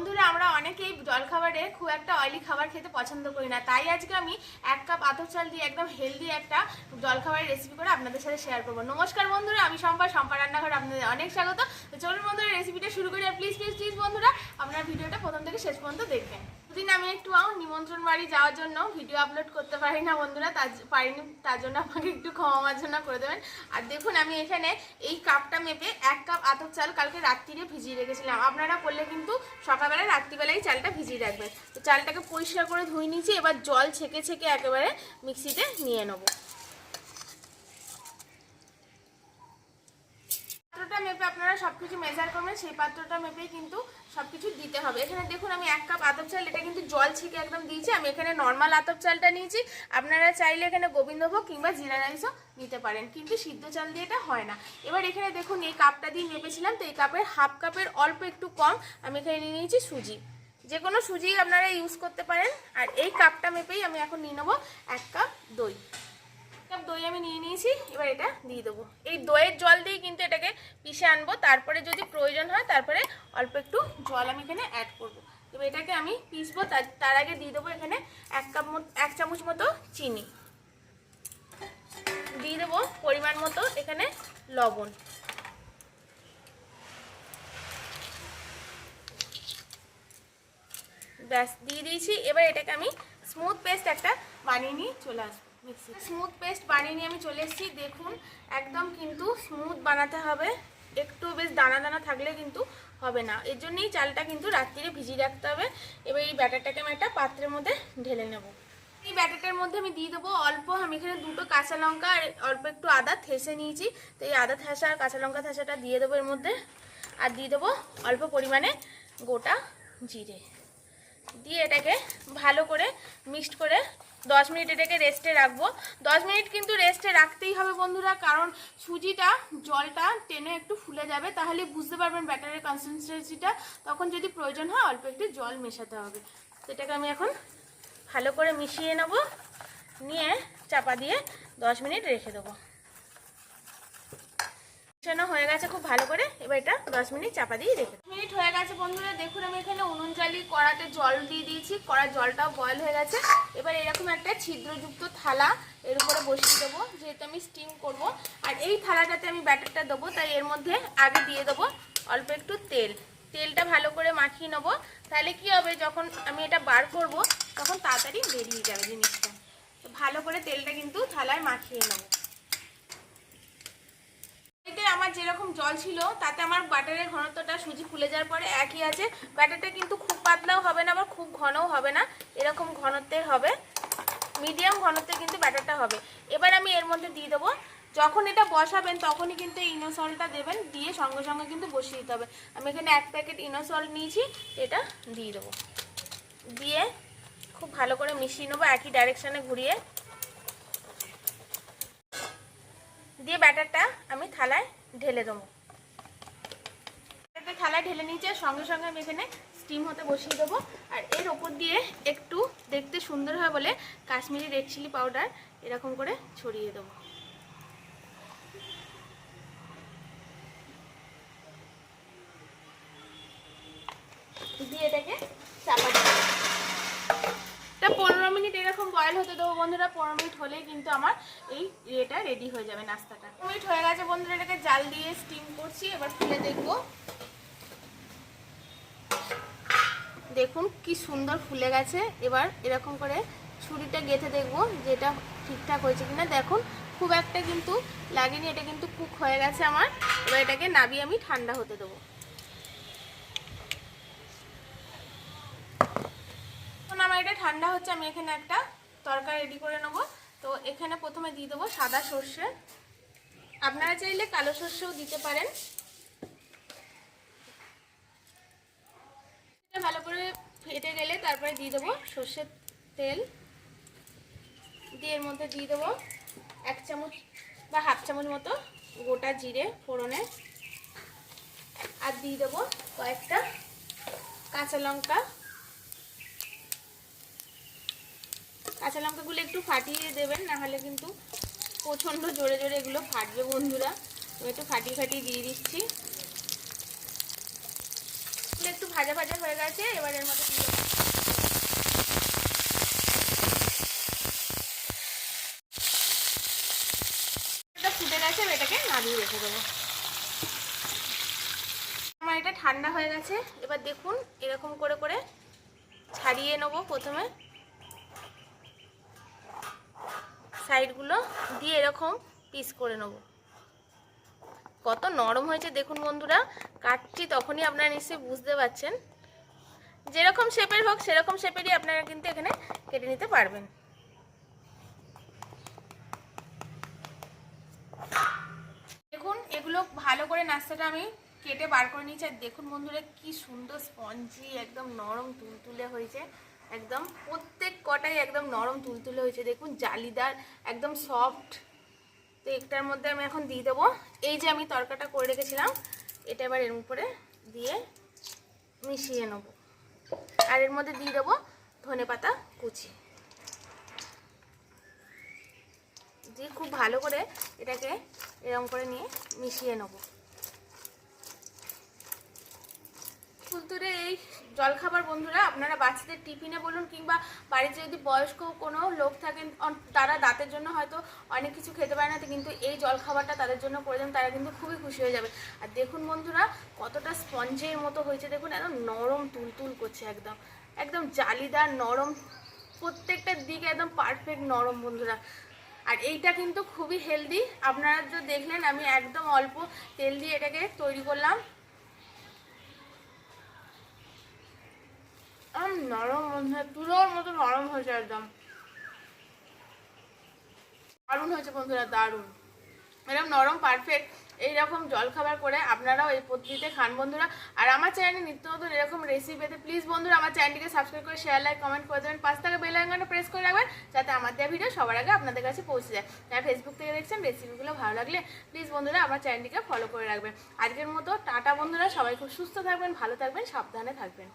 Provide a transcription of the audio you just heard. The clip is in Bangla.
বন্ধুরা, আমরা অনেকেই জলখাবারে খুব একটা অয়েলি খাবার খেতে পছন্দ করি না। তাই আজকে আমি এক কাপ আতর চাল দিয়ে, একদম হেলদি একটা জলখাবারের রেসিপি করে আপনাদের সাথে শেয়ার করব। নমস্কার বন্ধুরা, আমি সম্পা সম্পা রান্নাঘর আপনাদের অনেক স্বাগত। তো চলুন বন্ধুরা রেসিপিটা শুরু করি। প্লিজ প্লিজ প্লিজ বন্ধুরা আপনার ভিডিওটা প্রথম থেকে শেষ পর্যন্ত দেখবেন। দুদিন আমি একটু নিমন্ত্রণ বাড়ি যাওয়ার জন্য ভিডিও আপলোড করতে পারি না বন্ধুরা, তার পারিনি, তার জন্য আমাকে একটু ক্ষমা মার্জনা করে দেবেন। আর দেখুন, আমি এখানে এই কাপটা মেপে এক কাপ আতর চাল কালকে রাত্রিরে ভিজিয়ে রেখেছিলাম। আপনারা করলে কিন্তু সকালবেলা রাত্রিবেলায় চালটা ভিজিয়ে রাখবেন। তো চালটাকে পরিষ্কার করে ধুয়ে নিয়েছি, এবার জল ছেঁকে ছেঁকে একেবারে মিক্সিতে নিয়ে নেব পাত্রটা মেপে আপনারা সব কিছু মেজার করবেন, সেই পাত্রটা মেপেই কিন্তু সব কিছু দিতে হবে। এখানে দেখুন, আমি এক কাপ আতপ চাল, এটা কিন্তু জল ছেঁকে একদম দিয়েছি। আমি এখানে নর্মাল আতপ চালটা নিয়েছি। আপনারা চাইলে এখানে গোবিন্দভোগ কিংবা জিরা রাইসও নিতে পারেন, কিন্তু সিদ্ধ চাল দিয়ে এটা হয় না। এবার এখানে দেখুন, এই কাপটা দিয়ে মেপেছিলাম, তো এই কাপের হাফ কাপের অল্প একটু কম আমি এখানে নিয়ে নিয়েছি সুজি। যে কোনো সুজি আপনারা ইউজ করতে পারেন, আর এই কাপটা মেপেই আমি এখন নিয়ে নেব এক কাপ দই। কাপ দই আমি নিয়ে নিয়েছি, এবার এটা দিয়ে দেবো। এই দইয়ের জল দিয়ে কিন্তু এটাকে পিষে আনব, তারপরে যদি প্রয়োজন হয় তারপরে অল্প একটু জল আমি এখানে অ্যাড করব। এবার এটাকে আমি পিসবো তার আগে দিয়ে দেবো এখানে এক কাপ এক চামচ মতো চিনি। দিয়ে দেবো পরিমাণ মতো এখানে লবণ। ব্যাস, দিয়ে দিয়েছি। এবার এটাকে আমি স্মুথ পেস্ট একটা বানিয়ে নিয়ে চলে আসব মিক্সি স্মুথ পেস্ট বানিয়ে নিয়ে আমি চলে এসেছি। দেখুন, একদম কিন্তু স্মুথ বানাতে হবে। একটু বেশ দানা দানা থাকলে কিন্তু হবে না। এর জন্যই চালটা কিন্তু রাত্রিরে ভিজিয়ে রাখতে হবে। এবার এই ব্যাটারটাকে আমি একটা পাত্রের মধ্যে ঢেলে নেব। এই ব্যাটারটার মধ্যে আমি দিয়ে দেবো অল্প, আমি এখানে দুটো কাঁচা লঙ্কা আর অল্প একটু আদা থেসে নিয়েছি। তো এই আদা থেসা আর কাঁচা লঙ্কা থেসাটা দিয়ে দেবো এর মধ্যে। আর দিয়ে দেবো অল্প পরিমাণে গোটা জিরে। দিয়ে এটাকে ভালো করে মিক্সড করে দশ মিনিট এটাকে রেস্টে রাখব। দশ মিনিট কিন্তু রেস্টে রাখতেই হবে বন্ধুরা, কারণ সুজিটা, জলটা টেনে একটু ফুলে যাবে, তাহলে বুঝতে পারবেন ব্যাটারের কনসিস্টেন্সিটা তখন যদি প্রয়োজন হয়, অল্প একটু জল মেশাতে হবে। সেটাকে আমি এখন ভালো করে মিশিয়ে নেব, নিয়ে চাপা দিয়ে দশ মিনিট রেখে দেবো। মেশানো হয়ে গেছে খুব ভালো করে। এবার এটা দশ মিনিট চাপা দিয়ে রেখে। মিনিট হয়ে গেছে বন্ধুরা, দেখুন আমি এখানে উনুন জ্বালি কড়াতে জল দিয়ে দিয়েছি। কড়ার জলটাও বয়েল হয়ে গেছে। এবার এরকম একটা ছিদ্রযুক্ত থালা এর উপরে বসিয়ে দেবো, যেহেতু আমি স্টিম করব। আর এই থালাটাতে আমি ব্যাটারটা দেবো, তাই এর মধ্যে আগে দিয়ে দেবো অল্প একটু তেল। তেলটা ভালো করে মাখিয়ে নেব। তাহলে কি হবে, যখন আমি এটা বার করব, তখন তাড়াতাড়ি বেরিয়ে যাবে জিনিসটা। ভালো করে তেলটা কিন্তু থালায় মাখিয়ে নেব এতে আমার যেরকম জল ছিল, তাতে আমার বাটারের ঘনত্বটা সুজি ফুলে যাওয়ার পরে একই আছে। ব্যাটারটা কিন্তু খুব পাতলাও হবে না, আবার খুব ঘনও হবে না। এরকম ঘনত্বের হবে। মিডিয়াম ঘনত্বে কিন্তু ব্যাটারটা হবে। এবার আমি এর মধ্যে দিয়ে দেবো। যখন এটা বসাবেন, তখনই কিন্তু ইনোসলটা দেবেন। দিয়ে সঙ্গে সঙ্গে কিন্তু বসিয়ে দিতে হবে। আমি এখানে এক প্যাকেট ইনোসল নিয়েছি, এটা দিয়ে দেবো। দিয়ে খুব ভালো করে মিশিয়ে নেব, একই ডাইরেকশানে ঘুরিয়ে। দিয়ে ব্যাটারটা আমি থালায় ঢেলে দেবো। একটা থালায় ঢেলে নিয়েছে সঙ্গে সঙ্গে আমি এখানে স্টিম হতে বসিয়ে দেবো। আর এর ওপর দিয়ে একটু দেখতে সুন্দর হয় বলে কাশ্মীরি রেড চিলি পাউডার এরকম করে ছড়িয়ে দেবো দিয়ে এটাকে চাপা দেবো এটা পনেরো মিনিট এরকম বয়েল হতে দেবো বন্ধুরা, পনেরো মিনিট হলেই কিন্তু আমার এই ইয়েটা রেডি হয়ে যাবে, নাস্তাটা। পনেরো মিনিট হয়ে গেছে বন্ধুরা, এটাকে জাল দিয়ে স্টিম করছি, এবার খুলে দেখব। দেখুন কি সুন্দর ফুলে গেছে, এবার এরকম করে ছুরিটা গেঁথে দেখব যেটা ঠিকঠাক হয়েছে কিনা। দেখুন, খুব একটা কিন্তু লাগেনি, এটা কিন্তু কুক হয়ে গেছে আমার। এবার এটাকে নাবিয়ে আমি ঠান্ডা হতে দেবো এখন আমার এটা ঠান্ডা হচ্ছে, আমি এখানে একটা তরকারি রেডি করে নেব। তো এখানে প্রথমে দিয়ে দেবো সাদা সর্ষে। আপনারা চাইলে কালো সর্ষেও দিতে পারেন। ভালো করে ফেটে গেলে তারপরে দিয়ে দেবো সর্ষের তেল। দিয়ে এর মধ্যে দিয়ে দেবো এক চামচ বা হাফ চামচ মতো গোটা জিরে ফোড়নে। আর দিয়ে দেবো কয়েকটা কাঁচা লঙ্কা। কাঁচা লঙ্কাগুলো একটু ফাটিয়ে দেবেন না হলে কিন্তু প্রচণ্ড জোরে জোরে এগুলো ফাটবে বন্ধুরা। আমি একটু ফাটিয়ে ফাটিয়ে দিয়ে দিচ্ছি। একটু ভাজা ভাজা হয়ে গেছে, এবার এর মধ্যে ফুটে গেছে নামিয়ে রেখে দেবো। আমার এটা ঠান্ডা হয়ে গেছে, এবার দেখুন এরকম করে করে ছাড়িয়ে নেব প্রথমে। সাইডগুলো দিয়ে এরকম পিস করে নেব। কত নরম হয়েছে দেখুন বন্ধুরা কাটছি তখনই আপনারা নিশ্চয়ই বুঝতে পারছেন। যেরকম শেপের হোক, সেরকম শেপেরই আপনারা কিন্তু এখানে কেটে নিতে পারবেন। দেখুন, এগুলো ভালো করে নাস্তাটা আমি কেটে বার করে নিয়েছি। আর দেখুন বন্ধুরা, কি সুন্দর স্পঞ্জি একদম নরম, তুলতুলে হয়েছে। একদম প্রত্যেক কটাই একদম নরম তুলতুলে হয়েছে। দেখুন, জালিদার, একদম সফট তো একটার মধ্যে আমি এখন দিয়ে দেবো। এই যে আমি তরকাটা করে রেখেছিলাম, এটা এবার এর উপরে দিয়ে মিশিয়ে নেব। আর এর মধ্যে দিয়ে দেবো ধনে পাতা কুচি। দিয়ে খুব ভালো করে এটাকে এরকম করে নিয়ে মিশিয়ে নেব। ফুলতুরে এই জলখাবার বন্ধুরা, আপনারা বাচ্চাদের টিফিনে বলুন কিংবা বাড়িতে যদি বয়স্ক কোনো লোক থাকেন তারা দাঁতের জন্য হয়তো অনেক কিছু খেতে পারে না কিন্তু এই জলখাবারটা তাদের জন্য করে দেন, তারা কিন্তু খুবই খুশি হয়ে যাবে। আর দেখুন বন্ধুরা, কতটা স্পঞ্জের মতো হয়েছে, দেখুন একদম নরম তুলতুল করছে একদম একদম জালিদার নরম, প্রত্যেকটা দিক একদম পারফেক্ট নরম বন্ধুরা। আর এইটা কিন্তু খুবই হেলদি আপনারা তো দেখলেন, আমি একদম অল্প তেল দিয়ে এটাকে তৈরি করলাম। নরম বন্ধুরা তুলোর মতো নরম হয়েছে একদম। দারুণ হয়েছে বন্ধুরা, দারুণ। এরকম নরম পারফেক্ট এইরকম জলখাবার করে আপনারাও এই পদ্ধতিতে খান বন্ধুরা। আর আমার চ্যানেলে নিত্য নতুন এরকম রেসিপি পেতে প্লিজ বন্ধুরা, আমার চ্যানেলটিকে সাবস্ক্রাইব করে শেয়ার লাইক কমেন্ট করে দেবেন। পাঁচ টাকা বেল আইকনটা প্রেস করে রাখবেন, যাতে আমার দেওয়া ভিডিও সবার আগে আপনাদের কাছে পৌঁছে যায়। যারা ফেসবুক থেকে দেখছেন রেসিপিগুলো ভালো লাগলে প্লিজ বন্ধুরা আমার চ্যানেলটিকে ফলো করে রাখবেন। আজকের মতো, টাটা বন্ধুরা, সবাই খুব সুস্থ থাকবেন, ভালো থাকবেন, সাবধানে থাকবেন।